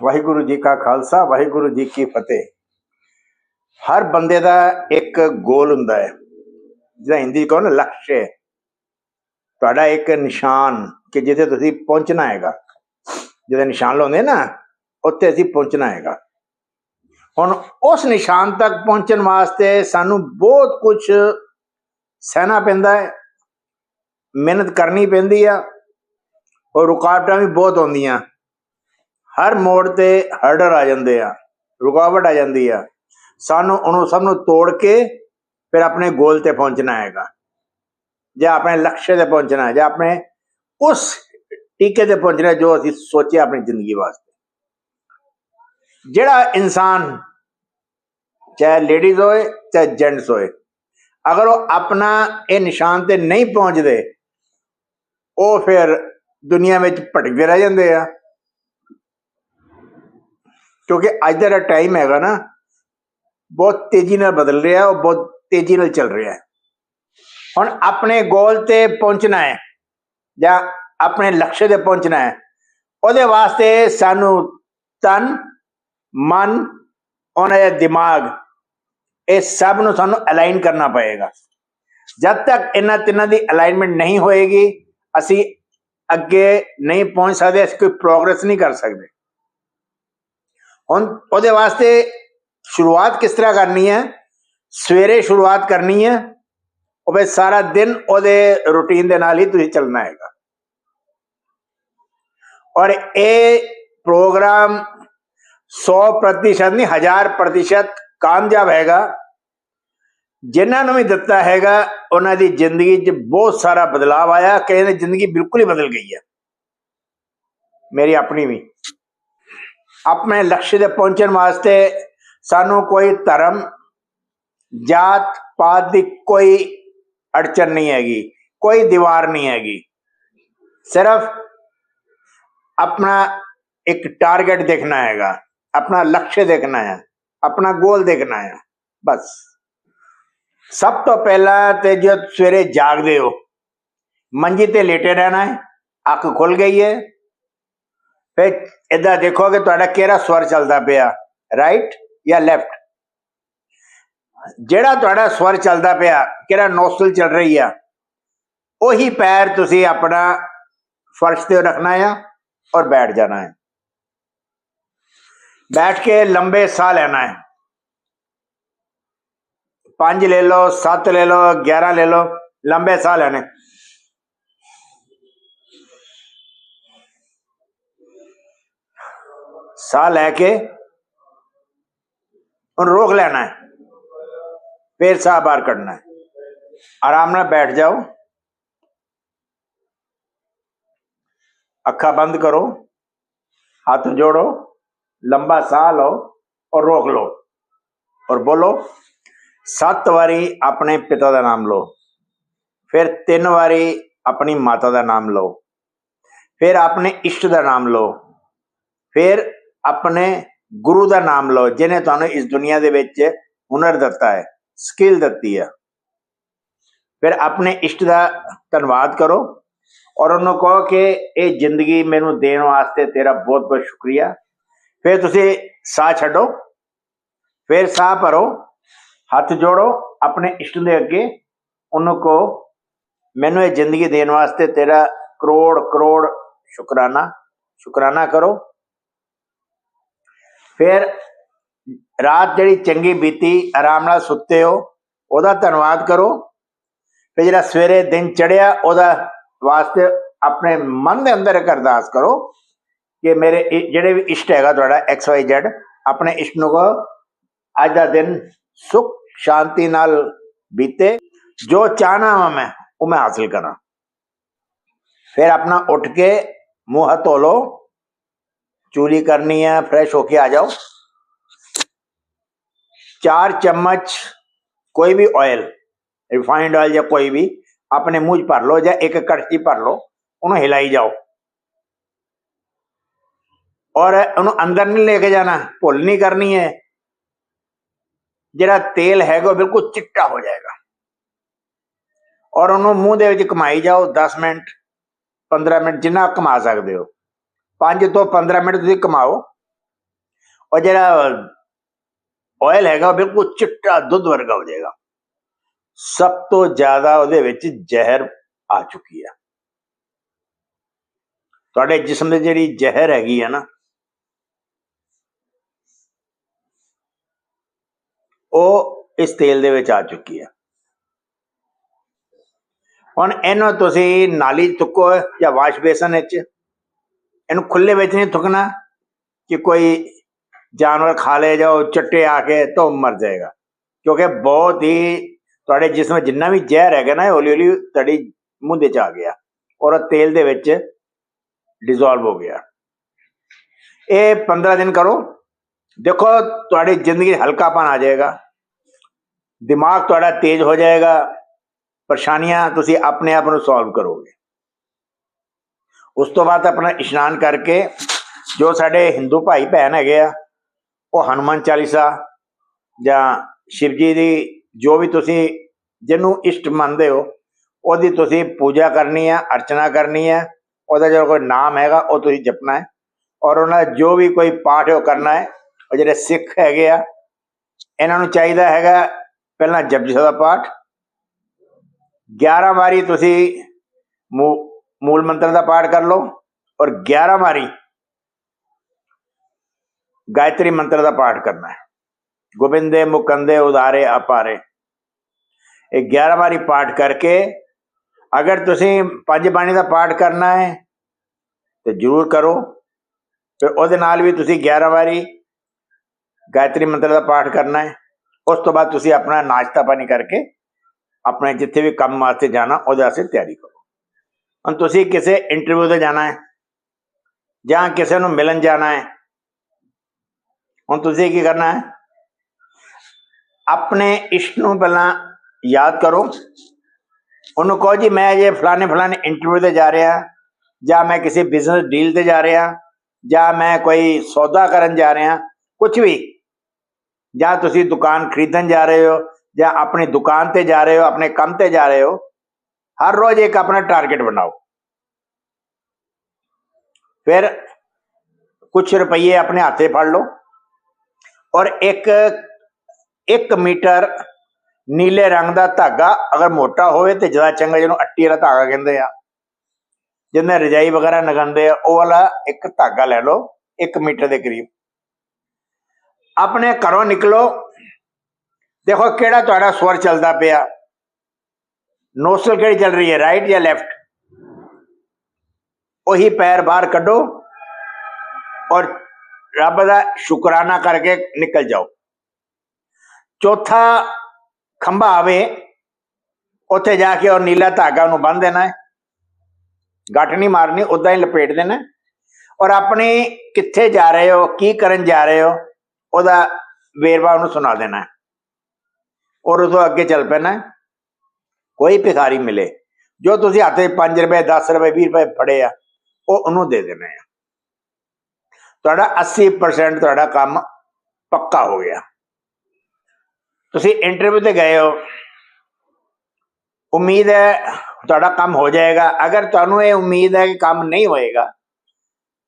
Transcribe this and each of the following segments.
ਵਾਹਿਗੁਰੂ ਜੀ ਕਾ ਖਾਲਸਾ, ਵਾਹਿਗੁਰੂ ਜੀ ਕੀ ਫਤਿਹ। ਹਰ ਬੰਦੇ ਦਾ ਇੱਕ ਗੋਲ ਹੁੰਦਾ ਹੈ, ਜਿਹਦਾ ਹਿੰਦੀ ਕਹੋ ਨਾ ਲਕਸ਼ ਹੈ ਤੁਹਾਡਾ ਇੱਕ ਨਿਸ਼ਾਨ ਕਿ ਜਿੱਥੇ ਤੁਸੀਂ ਪਹੁੰਚਣਾ ਹੈਗਾ। ਜਿਹਦਾ ਨਿਸ਼ਾਨ ਲਾਉਂਦੇ ਨਾ, ਉੱਥੇ ਅਸੀਂ ਪਹੁੰਚਣਾ ਹੈਗਾ। ਹੁਣ ਉਸ ਨਿਸ਼ਾਨ ਤੱਕ ਪਹੁੰਚਣ ਵਾਸਤੇ ਸਾਨੂੰ ਬਹੁਤ ਕੁਝ ਸਹਿਣਾ ਪੈਂਦਾ ਹੈ, ਮਿਹਨਤ ਕਰਨੀ ਪੈਂਦੀ ਆ, ਔਰ ਰੁਕਾਵਟਾਂ ਵੀ ਬਹੁਤ ਆਉਂਦੀਆਂ। ਹਰ ਮੋੜ ਤੇ ਹਰਡਰ ਆ ਜਾਂਦੇ ਆ, ਰੁਕਾਵਟ ਆ ਜਾਂਦੀ ਆ। ਸਾਨੂੰ ਉਹਨੂੰ ਸਭ ਨੂੰ ਤੋੜ ਕੇ ਫਿਰ ਆਪਣੇ ਗੋਲ ਤੇ ਪਹੁੰਚਣਾ ਹੈਗਾ। ਜਾਂ ਆਪਣੇ ਲਕਸ਼ ਤੇ ਪਹੁੰਚਣਾ ਹੈ ਜਾਂ ਆਪਣੇ ਉਸ ਟੀਕੇ ਤੇ ਪਹੁੰਚਣਾ ਜੋ ਅਸੀਂ ਸੋਚਿਆ ਆਪਣੀ ਜ਼ਿੰਦਗੀ ਵਾਸਤੇ। ਜਿਹੜਾ ਇਨਸਾਨ ਚਾਹੇ ਲੇਡੀਜ਼ ਹੋਏ, ਚਾਹੇ ਜੈਂਟਸ ਹੋਏ, ਅਗਰ ਉਹ ਆਪਣਾ ਇਹ ਨਿਸ਼ਾਨ ਤੇ ਨਹੀਂ ਪਹੁੰਚਦੇ, ਉਹ ਫਿਰ ਦੁਨੀਆ ਵਿੱਚ ਭਟਕਦੇ ਰਹਿ ਜਾਂਦੇ ਆ। ਕਿਉਂਕਿ ਅੱਜ ਦਾ ਜਿਹੜਾ ਟਾਈਮ ਹੈਗਾ ਨਾ, ਬਹੁਤ ਤੇਜ਼ੀ ਨਾਲ ਬਦਲ ਰਿਹਾ ਔਰ ਬਹੁਤ ਤੇਜ਼ੀ ਨਾਲ ਚੱਲ ਰਿਹਾ ਹੁਣ ਆਪਣੇ ਗੋਲ ਤੇ ਪਹੁੰਚਣਾ ਹੈ ਜਾਂ ਆਪਣੇ ਲਕਸ਼ ਤੇ ਪਹੁੰਚਣਾ ਹੈ, ਉਹਦੇ ਵਾਸਤੇ ਸਾਨੂੰ ਤਨ, ਮਨ ਉਹਨਾਂ ਦਾ ਦਿਮਾਗ, ਇਹ ਸਭ ਨੂੰ ਸਾਨੂੰ ਅਲਾਈਨ ਕਰਨਾ ਪਏਗਾ। ਜਦ ਤੱਕ ਇਹਨਾਂ ਤਿੰਨਾਂ ਦੀ ਅਲਾਈਨਮੈਂਟ ਨਹੀਂ ਹੋਏਗੀ, ਅਸੀਂ ਅੱਗੇ ਨਹੀਂ ਪਹੁੰਚ ਸਕਦੇ, ਅਸੀਂ ਕੋਈ ਪ੍ਰੋਗਰੈਸ ਨਹੀਂ ਕਰ ਸਕਦੇ। ਹੁਣ ਉਹਦੇ ਵਾਸਤੇ ਸ਼ੁਰੂਆਤ ਕਿਸ ਤਰ੍ਹਾਂ ਕਰਨੀ ਹੈ? ਸਵੇਰੇ ਸ਼ੁਰੂਆਤ ਕਰਨੀ ਹੈ, ਉਹ ਫਿਰ ਸਾਰਾ ਦਿਨ ਉਹਦੇ ਰੁਟੀਨ ਦੇ ਨਾਲ ਹੀ ਤੁਸੀਂ ਚੱਲਣਾ ਹੈਗਾ। ਔਰ ਇਹ ਪ੍ਰੋਗਰਾਮ 100% ਨਹੀਂ 1000% ਕਾਮਯਾਬ ਹੈਗਾ। ਜਿਨ੍ਹਾਂ ਨੂੰ ਵੀ ਦਿੱਤਾ ਹੈਗਾ, ਉਹਨਾਂ ਦੀ ਜ਼ਿੰਦਗੀ 'ਚ ਬਹੁਤ ਸਾਰਾ ਬਦਲਾਅ ਆਇਆ ਕਈਆਂ ਜ਼ਿੰਦਗੀ ਬਿਲਕੁਲ ਹੀ ਬਦਲ ਗਈ ਹੈ। ਮੇਰੀ ਆਪਣੀ ਵੀ। ਆਪਣੇ ਲਕਸ਼ ਤੇ ਪਹੁੰਚਣ ਵਾਸਤੇ ਸਾਨੂੰ ਕੋਈ ਧਰਮ, ਜਾਤ ਪਾਤ ਦੀ ਕੋਈ ਅੜਚਨ ਨਹੀਂ ਹੈਗੀ, ਕੋਈ ਦੀਵਾਰ ਨਹੀਂ ਹੈਗੀ। ਸਿਰਫ ਆਪਣਾ ਇੱਕ ਟਾਰਗੇਟ ਦੇਖਣਾ ਹੈਗਾ, ਆਪਣਾ ਲਕਸ਼ ਦੇਖਣਾ ਹੈ, ਆਪਣਾ ਗੋਲ ਦੇਖਣਾ ਹੈ, ਬਸ। ਸਭ ਤੋਂ ਪਹਿਲਾਂ ਤੇ ਜਦ ਸਵੇਰੇ ਜਾਗਦੇ ਹੋ, ਮੰਜੀ ਤੇ ਲੇਟੇ ਰਹਿਣਾ ਹੈ, ਅੱਖ ਖੁੱਲ ਗਈ ਹੈ ਫਿਰ ਇਦਾਂ ਦੇਖੋ ਕਿ ਤੁਹਾਡਾ ਕਿਹੜਾ ਸਵਰ ਚੱਲਦਾ ਪਿਆ ਰਾਈਟ ਜਾਂ ਲੈਫਟ ਜਿਹੜਾ ਤੁਹਾਡਾ ਸਵਰ ਚੱਲਦਾ ਪਿਆ ਕਿਹੜਾ ਨੋਸਟਲ ਚੱਲ ਰਹੀ ਆ ਉਹੀ ਪੈਰ ਤੁਸੀਂ ਆਪਣਾ ਫਰਸ਼ ਤੇ ਰੱਖਣਾ ਆ ਔਰ ਬੈਠ ਜਾਣਾ ਹੈ ਬੈਠ ਕੇ ਲੰਬੇ ਸਾਹ ਲੈਣਾ ਹੈ ਪੰਜ ਲੈ ਲਓ 7 ਲੈ ਲਓ 11 ਲੈ ਲਓ ਲੰਬੇ ਸਾਹ ਲੈਣੇ ਸਾਹ ਲੈ ਕੇ ਹੁਣ ਰੋਕ ਲੈਣਾ ਹੈ ਫਿਰ ਸਾਹ ਬਾਹਰ ਕੱਢਣਾ ਹੈ ਆਰਾਮ ਨਾਲ ਬੈਠ ਜਾਓ ਅੱਖਾਂ ਬੰਦ ਕਰੋ ਹੱਥ ਜੋੜੋ ਲੰਬਾ ਸਾਹ ਲਓ ਔਰ ਰੋਕ ਲਓ ਔਰ ਬੋਲੋ ਸੱਤ ਵਾਰੀ ਆਪਣੇ ਪਿਤਾ ਦਾ ਨਾਮ ਲਓ ਫਿਰ ਤਿੰਨ ਵਾਰੀ ਆਪਣੀ ਮਾਤਾ ਦਾ ਨਾਮ ਲਓ ਫਿਰ ਆਪਣੇ ਇਸ਼ਟ ਦਾ ਨਾਮ ਲਓ ਫਿਰ ਆਪਣੇ ਗੁਰੂ ਦਾ ਨਾਮ ਲਓ, ਜਿਹਨੇ ਤੁਹਾਨੂੰ ਇਸ ਦੁਨੀਆ ਦੇ ਵਿੱਚ ਹੁਨਰ ਦਿੱਤਾ ਹੈ ਸਕਿੱਲ ਦਿੱਤੀ ਹੈ। ਫਿਰ ਆਪਣੇ ਇਸ਼ਟ ਦਾ ਧੰਨਵਾਦ ਕਰੋ ਔਰ ਉਹਨੂੰ ਕਹੋ ਕਿ ਇਹ ਜ਼ਿੰਦਗੀ ਮੈਨੂੰ ਦੇਣ ਵਾਸਤੇ ਤੇਰਾ ਬਹੁਤ ਬਹੁਤ ਸ਼ੁਕਰੀਆ। ਫਿਰ ਤੁਸੀਂ ਸਾਹ ਛੱਡੋ, ਫਿਰ ਸਾਹ ਭਰੋ, ਹੱਥ ਜੋੜੋ ਆਪਣੇ ਇਸ਼ਟ ਦੇ ਅੱਗੇ, ਉਹਨੂੰ ਕਹੋ, ਮੈਨੂੰ ਇਹ ਜ਼ਿੰਦਗੀ ਦੇਣ ਵਾਸਤੇ ਤੇਰਾ ਕਰੋੜ ਕਰੋੜ ਸ਼ੁਕਰਾਨਾ ਸ਼ੁਕਰਾਨਾ ਕਰੋ। ਫਿਰ ਰਾਤ ਜਿਹੜੀ ਚੰਗੀ ਬੀਤੀ, ਆਰਾਮ ਨਾਲ ਸੁੱਤੇ ਹੋ, ਉਹਦਾ ਧੰਨਵਾਦ ਕਰੋ। ਫਿਰ ਜਿਹੜਾ ਸਵੇਰੇ ਦਿਨ ਚੜਿਆ ਉਹਦਾ ਵਾਸਤੇ ਆਪਣੇ ਮਨ ਦੇ ਅੰਦਰ ਇੱਕ ਅਰਦਾਸ ਕਰੋ ਕਿ ਮੇਰੇ ਜਿਹੜੇ ਵੀ ਇਸ਼ਟ ਹੈਗਾ ਤੁਹਾਡਾ ਐਕਸ ਵਾਈ ਜ਼ੈਡ ਆਪਣੇ ਇਸ਼ਟ ਨੂੰ ਕੋ ਅੱਜ ਦਾ ਦਿਨ ਸੁਖ, ਸ਼ਾਂਤੀ ਨਾਲ ਬੀਤੇ। ਜੋ ਚਾਹਨਾ ਵਾ ਮੈਂ, ਉਹ ਮੈਂ ਹਾਸਿਲ ਕਰਾਂ। ਫਿਰ ਆਪਣਾ ਉੱਠ ਕੇ ਮੂੰਹ ਹੱਥ ਧੋ ਲਓ। ਚੂਲੀ ਕਰਨੀ ਹੈ ਫਰੈਸ਼ ਹੋ ਕੇ ਆ ਜਾਓ ਚਾਰ ਚਮਚ ਕੋਈ ਵੀ ਆਇਲ ਰਿਫਾਈਨਡ ਆਇਲ ਜਾਂ ਕੋਈ ਵੀ ਆਪਣੇ ਮੂੰਹ 'ਚ ਭਰ ਲਓ ਜਾਂ ਇੱਕ ਕੜਛੀ ਭਰ ਲਓ ਉਹਨੂੰ ਹਿਲਾਈ ਜਾਓ ਔਰ ਉਹਨੂੰ ਅੰਦਰ ਨਹੀਂ ਲੈ ਕੇ ਜਾਣਾ ਭੁੱਲ ਨਹੀਂ ਕਰਨੀ ਹੈ ਜਿਹੜਾ ਤੇਲ ਹੈਗਾ ਉਹ ਬਿਲਕੁਲ ਚਿੱਟਾ ਹੋ ਜਾਏਗਾ ਔਰ ਉਹਨੂੰ ਮੂੰਹ ਦੇ ਵਿੱਚ ਕਮਾਈ ਜਾਓ 10 ਮਿੰਟ 15 ਮਿੰਟ ਜਿੰਨਾ ਕਮਾ ਸਕਦੇ ਹੋ 5 ਤੋਂ 15 ਮਿੰਟ ਤੁਸੀਂ ਕਮਾਓ। ਉਹ ਜਿਹੜਾ ਆਇਲ ਹੈਗਾ ਬਿਲਕੁਲ ਚਿੱਟਾ ਦੁੱਧ ਵਰਗਾ ਹੋ ਜਾਏਗਾ। ਸਭ ਤੋਂ ਜ਼ਿਆਦਾ ਉਹਦੇ ਵਿੱਚ ਜ਼ਹਿਰ ਆ ਚੁੱਕੀ ਹੈ ਤੁਹਾਡੇ ਜਿਸਮ ਦੇ ਜਿਹੜੀ ਜ਼ਹਿਰ ਹੈਗੀ ਹੈ ਨਾ, ਉਹ ਇਸ ਤੇਲ ਦੇ ਵਿੱਚ ਆ ਚੁੱਕੀ ਹੈ ਹੁਣ ਇਹਨੂੰ ਤੁਸੀਂ ਨਾਲੀ ਚੁੱਕੋ ਜਾਂ ਵਾਸ਼ ਬੇਸਨ ਵਿੱਚ। ਇਹਨੂੰ ਖੁੱਲੇ ਵਿੱਚ ਨਹੀਂ ਥੁੱਕਣਾ ਕਿ ਕੋਈ ਜਾਨਵਰ ਖਾ ਲੇ ਜਾਓ ਚੱਟੇ ਆ ਕੇ ਤਾਂ ਮਰ ਜਾਏਗਾ। ਕਿਉਂਕਿ ਬਹੁਤ ਹੀ ਤੁਹਾਡੇ ਜਿਸਮ ਵਿੱਚ ਜਿੰਨਾ ਵੀ ਜ਼ਹਿਰ ਹੈਗਾ ਨਾ ਹੌਲੀ ਹੌਲੀ ਤੁਹਾਡੀ ਮੂੰਹ ਦੇ ਚ ਆ ਗਿਆ ਔਰ ਤੇਲ ਦੇ ਵਿੱਚ ਡਿਸੋਲਵ ਹੋ ਗਿਆ। ਇਹ 15 ਦਿਨ ਕਰੋ। ਦੇਖੋ, ਤੁਹਾਡੀ ਜ਼ਿੰਦਗੀ ਹਲਕਾਪਨ ਆ ਜਾਏਗਾ। ਦਿਮਾਗ ਤੁਹਾਡਾ ਤੇਜ਼ ਹੋ ਜਾਏਗਾ। ਪਰੇਸ਼ਾਨੀਆਂ ਤੁਸੀਂ ਆਪਣੇ ਆਪ ਨੂੰ ਸੋਲਵ ਕਰੋਗੇ। ਉਸ ਤੋਂ ਬਾਅਦ ਆਪਣਾ ਇਸ਼ਨਾਨ ਕਰਕੇ ਜੋ ਸਾਡੇ ਹਿੰਦੂ ਭਾਈ ਭੈਣ ਹੈਗੇ ਆ, ਉਹ ਹਨੂਮਾਨ ਚਾਲੀਸਾ ਜਾਂ ਸ਼ਿਵ ਜੀ ਦੀ ਜੋ ਵੀ ਤੁਸੀਂ ਜਿਹਨੂੰ ਇਸ਼ਟ ਮੰਨਦੇ ਹੋ, ਉਹਦੀ ਤੁਸੀਂ ਪੂਜਾ ਕਰਨੀ ਹੈ ਅਰਚਨਾ ਕਰਨੀ ਹੈ ਉਹਦਾ ਜਿਹੜਾ ਕੋਈ ਨਾਮ ਹੈਗਾ, ਉਹ ਤੁਸੀਂ ਜਪਣਾ ਹੈ। ਔਰ ਉਹਨਾਂ ਦਾ ਜੋ ਵੀ ਕੋਈ ਪਾਠ ਉਹ ਕਰਨਾ ਹੈ, ਉਹ ਜਿਹੜੇ ਸਿੱਖ ਹੈਗੇ ਆ, ਇਹਨਾਂ ਨੂੰ ਚਾਹੀਦਾ ਹੈਗਾ ਪਹਿਲਾਂ ਜਪਜੀ ਸਾਹਿਬ ਦਾ ਪਾਠ। 11 ਵਾਰੀ ਤੁਸੀਂ ਮੂ- ਮੂਲ ਮੰਤਰ ਦਾ ਪਾਠ ਕਰ ਲਓ ਔਰ 11 ਵਾਰੀ ਗਾਇਤਰੀ ਮੰਤਰ ਦਾ ਪਾਠ ਕਰਨਾ ਹੈ। ਗੋਬਿੰਦੇ, ਮੁਕੰਦੇ, ਉਦਾਰੇ, ਅਪਾਰੇ। ਇਹ 11 ਵਾਰੀ ਪਾਠ ਕਰਕੇ ਅਗਰ ਤੁਸੀਂ ਪੰਜ ਬਾਣੀ ਦਾ ਪਾਠ ਕਰਨਾ ਹੈ, ਤੇ ਜਰੂਰ ਕਰੋ। ਤੇ ਉਹਦੇ ਨਾਲ ਵੀ ਤੁਸੀਂ 11 ਵਾਰੀ ਗਾਇਤਰੀ ਮੰਤਰ ਦਾ ਪਾਠ ਕਰਨਾ ਹੈ। ਉਸ ਤੋਂ ਬਾਅਦ ਤੁਸੀਂ ਆਪਣਾ ਨਾਸ਼ਤਾ ਪਾਣੀ ਕਰਕੇ ਆਪਣੇ ਜਿੱਥੇ ਵੀ ਕੰਮ ਵਾਸਤੇ ਜਾਣਾ, ਉਹਦੇ ਵਾਸਤੇ ਤਿਆਰੀ ਕਰੋ। ਹੁਣ ਤੁਸੀਂ ਕਿਸੇ ਇੰਟਰਵਿਊ ਤੇ ਜਾਣਾ ਹੈ ਜਾਂ ਕਿਸੇ ਨੂੰ ਮਿਲਣ ਜਾਣਾ ਹੈ, ਹੁਣ ਤੁਸੀਂ ਕੀ ਕਰਨਾ ਹੈ? ਆਪਣੇ ਇਸ਼ਟ ਨੂੰ ਪਹਿਲਾਂ ਯਾਦ ਕਰੋ। ਉਹਨੂੰ ਕਹੋ ਜੀ, ਮੈਂ ਜੇ ਫਲਾਣੇ ਫਲਾਣੇ ਇੰਟਰਵਿਊ ਤੇ ਜਾ ਰਿਹਾ, ਜਾਂ ਮੈਂ ਕਿਸੇ ਬਿਜ਼ਨਸ ਡੀਲ ਤੇ ਜਾ ਰਿਹਾ, ਜਾਂ ਮੈਂ ਕੋਈ ਸੌਦਾ ਕਰਨ ਜਾ ਰਿਹਾ ਕੁਝ ਵੀ, ਜਾਂ ਤੁਸੀਂ ਦੁਕਾਨ ਖਰੀਦਣ ਜਾ ਰਹੇ ਹੋ, ਜਾਂ ਆਪਣੀ ਦੁਕਾਨ ਤੇ ਜਾ ਰਹੇ ਹੋ, ਆਪਣੇ ਕੰਮ ਤੇ ਜਾ ਰਹੇ ਹੋ ਹਰ ਰੋਜ਼ ਇੱਕ ਆਪਣਾ ਟਾਰਗੇਟ ਬਣਾਓ। ਫਿਰ ਕੁਝ ਰੁਪਏ ਆਪਣੇ ਹੱਥੇ ਫੜ ਲਓ ਔਰ ਇੱਕ ਮੀਟਰ ਨੀਲੇ ਰੰਗ ਦਾ ਧਾਗਾ ਅਗਰ ਮੋਟਾ ਹੋਵੇ ਤੇ ਜ਼ਿਆਦਾ ਚੰਗਾ ਜਿਹਨੂੰ ਅੱਟੀ ਵਾਲਾ ਧਾਗਾ ਕਹਿੰਦੇ ਆ ਜਿੰਨੇ ਰਜਾਈ ਵਗੈਰਾ ਨਗਾਉਂਦੇ ਆ, ਉਹ ਵਾਲਾ ਇੱਕ ਧਾਗਾ ਲੈ ਲਓ 1 ਮੀਟਰ ਦੇ ਕਰੀਬ। ਆਪਣੇ ਘਰੋਂ ਨਿਕਲੋ, ਦੇਖੋ ਕਿਹੜਾ ਤੁਹਾਡਾ ਸਵਰ ਚੱਲਦਾ ਪਿਆ। ਨੋਸਲ ਕਿਹੜੀ ਚੱਲ ਰਹੀ ਹੈ? ਰਾਈਟ ਜਾਂ ਲੈਫਟ ਉਹੀ ਪੈਰ ਬਾਹਰ ਕੱਢੋ ਔਰ ਰੱਬ ਦਾ ਸ਼ੁਕਰਾਨਾ ਕਰਕੇ ਨਿਕਲ ਜਾਓ। ਚੌਥਾ ਖੰਭਾ ਆਵੇ, ਉੱਥੇ ਜਾ ਕੇ ਔਰ ਨੀਲਾ ਧਾਗਾ ਨੂੰ ਬੰਨ ਦੇਣਾ ਹੈ। ਗੱਠ ਨਹੀਂ ਮਾਰਨੀ ਉਦਾਂ ਹੀ ਲਪੇਟ ਦੇਣਾ ਔਰ ਆਪਣੇ ਕਿੱਥੇ ਜਾ ਰਹੇ ਹੋ, ਕੀ ਕਰਨ ਜਾ ਰਹੇ ਹੋ, ਉਹਦਾ ਵੇਰਵਾ ਉਹਨੂੰ ਸੁਣਾ ਦੇਣਾ ਹੈ। ਔਰ ਉਦੋਂ ਅੱਗੇ ਚੱਲ ਪੈਣਾ ਕੋਈ ਭਿਖਾਰੀ ਮਿਲੇ। ਜੋ ਤੁਸੀਂ ਹੱਥੇ 5 ਰੁਪਏ 10 ਰੁਪਏ 20 ਰੁਪਏ ਫੜੇ ਆ, ਉਹ ਉਹਨੂੰ ਦੇ ਦੇਣੇ ਆ। ਤੁਹਾਡਾ 80% ਤੁਹਾਡਾ ਕੰਮ ਪੱਕਾ ਹੋ ਗਿਆ। ਤੁਸੀਂ ਇੰਟਰਵਿਊ ਤੇ ਗਏ ਹੋ। ਉਮੀਦ ਹੈ ਤੁਹਾਡਾ ਕੰਮ ਹੋ ਜਾਏਗਾ। ਅਗਰ ਤੁਹਾਨੂੰ ਇਹ ਉਮੀਦ ਹੈ ਕਿ ਕੰਮ ਨਹੀਂ ਹੋਏਗਾ,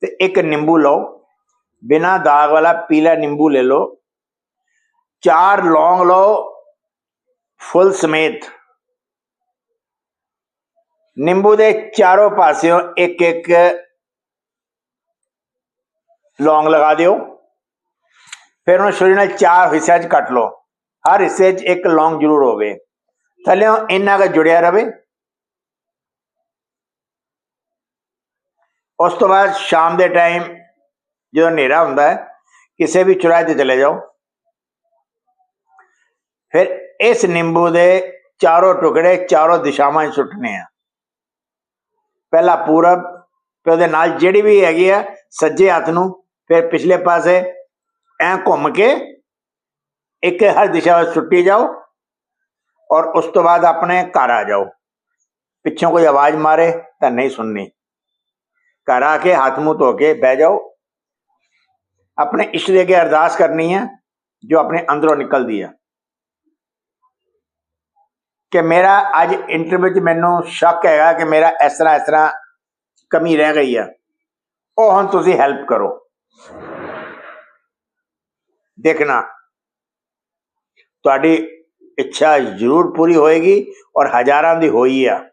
ਤੇ ਇੱਕ ਨਿੰਬੂ ਲਓ। ਬਿਨਾ ਦਾਗ ਵਾਲਾ ਪੀਲਾ ਨਿੰਬੂ ਲੈ ਲਓ। ਚਾਰ ਲੌਂਗ ਲਓ। ਫੁੱਲ ਸਮੇਤ। ਨਿੰਬੂ ਦੇ ਚਾਰੋਂ ਪਾਸਿਓਂ ਇੱਕ ਇੱਕ ਲੌਂਗ ਲਗਾ ਦਿਓ। ਫਿਰ ਉਹਨੂੰ ਛੁਰੀ ਨਾਲ ਚਾਰ ਹਿੱਸਿਆਂ 'ਚ ਕੱਟ ਲਓ। ਹਰ ਹਿੱਸੇ 'ਚ ਇੱਕ ਲੌਂਗ ਜ਼ਰੂਰ ਹੋਵੇ। ਥੱਲੇੋਂ ਇੰਨਾ ਕੁ ਜੁੜਿਆ ਰਵੇ। ਉਸ ਤੋਂ ਬਾਅਦ ਸ਼ਾਮ ਦੇ ਟਾਈਮ ਜਦੋਂ ਹਨੇਰਾ ਹੁੰਦਾ ਹੈ, ਕਿਸੇ ਵੀ ਚੁਰਾਹੇ ਤੇ ਚਲੇ ਜਾਓ। ਫਿਰ ਇਸ ਨਿੰਬੂ ਦੇ ਚਾਰੋਂ ਟੁਕੜੇ ਚਾਰੋਂ ਦਿਸ਼ਾਵਾਂ 'ਚ ਸੁੱਟਨੇ ਆ। ਪਹਿਲਾ ਪੂਰਬ, ਫਿਰ ਉਹਦੇ ਨਾਲ ਜਿਹੜੀ ਵੀ ਹੈਗੀ ਆ, ਸੱਜੇ ਹੱਥ ਨੂੰ, ਫਿਰ ਪਿਛਲੇ ਪਾਸੇ ਐ ਘੁੰਮ ਕੇ ਇੱਕ ਹਰ ਦਿਸ਼ਾ ਵਿੱਚ ਸੁੱਟੀ ਜਾਓ ਔਰ ਉਸ ਤੋਂ ਬਾਅਦ ਆਪਣੇ ਘਰ ਆ ਜਾਓ। ਪਿੱਛੋਂ ਕੋਈ ਆਵਾਜ਼ ਮਾਰੇ ਤਾਂ ਨਹੀਂ ਸੁਣਨੀ। ਘਰ ਆ ਕੇ ਹੱਥ ਮੂੰਹ ਧੋ ਕੇ ਬਹਿ ਜਾਓ। ਆਪਣੇ ਇਸ਼ਟ ਦੇ ਅੱਗੇ ਅਰਦਾਸ ਕਰਨੀ ਹੈ ਜੋ ਆਪਣੇ ਅੰਦਰੋਂ ਨਿਕਲਦੀ ਹੈ ਕਿ ਮੇਰਾ ਅੱਜ ਇੰਟਰਵਿਊ 'ਚ ਮੈਨੂੰ ਸ਼ੱਕ ਹੈਗਾ ਕਿ ਮੇਰਾ ਇਸ ਤਰ੍ਹਾਂ ਇਸ ਤਰ੍ਹਾਂ ਕਮੀ ਰਹਿ ਗਈ ਆ। ਉਹ ਹੁਣ ਤੁਸੀਂ ਹੈਲਪ ਕਰੋ। ਦੇਖਣਾ। ਤੁਹਾਡੀ ਇੱਛਾ ਜ਼ਰੂਰ ਪੂਰੀ ਹੋਏਗੀ ਔਰ ਹਜ਼ਾਰਾਂ ਦੀ ਹੋਈ ਆ।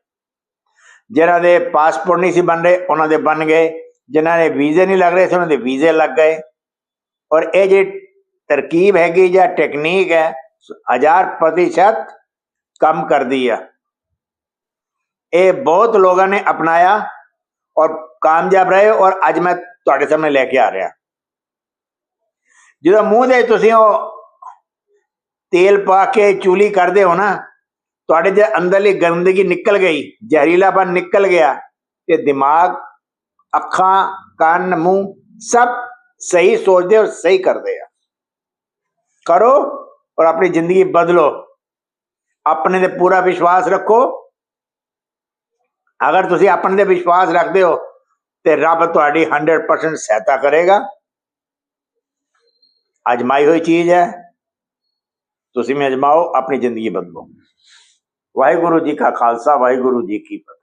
ਜਿਹਨਾਂ ਦੇ ਪਾਸਪੋਰਟ ਨਹੀਂ ਸੀ ਬਣ ਰਹੇ, ਉਹਨਾਂ ਦੇ ਬਣ ਗਏ। ਜਿਨ੍ਹਾਂ ਦੇ ਵੀਜ਼ੇ ਨਹੀਂ ਲੱਗ ਰਹੇ ਸੀ, ਉਹਨਾਂ ਦੇ ਵੀਜ਼ੇ ਲੱਗ ਗਏ। ਔਰ ਇਹ ਜੇ ਤਰਕੀਬ ਹੈਗੀ ਜਾਂ ਟੈਕਨੀਕ ਹੈ 1000% कम कर दिया ये बहुत लोगों ने अपनाया और कामयाब रहे और अज मैं थोड़े तो सामने लेके आ रहा। जो मूह तेल पा के चूली कर दे हो ना तो अंदरली गंदगी निकल गई, जहरीलापन निकल गया तो दिमाग, अखा कन्न मूह सब सही सोचते और सही करते करो और अपनी ज़िंदगी बदलो। ਆਪਣੇ ਤੇ ਪੂਰਾ ਵਿਸ਼ਵਾਸ ਰੱਖੋ। ਅਗਰ ਤੁਸੀਂ ਆਪਣੇ ਤੇ ਵਿਸ਼ਵਾਸ ਰੱਖਦੇ ਹੋ, ਤੇ ਰੱਬ ਤੁਹਾਡੀ 100% ਸਹਾਇਤਾ ਕਰੇਗਾ। ਅਜਮਾਈ ਹੋਈ ਚੀਜ਼ ਹੈ। ਤੁਸੀਂ ਵੀ ਅਜਮਾਓ, ਆਪਣੀ ਜ਼ਿੰਦਗੀ ਬਦਲੋ। ਵਾਹਿਗੁਰੂ ਜੀ ਕਾ ਖਾਲਸਾ, ਵਾਹਿਗੁਰੂ ਜੀ ਕੀ ਫਤਿਹ।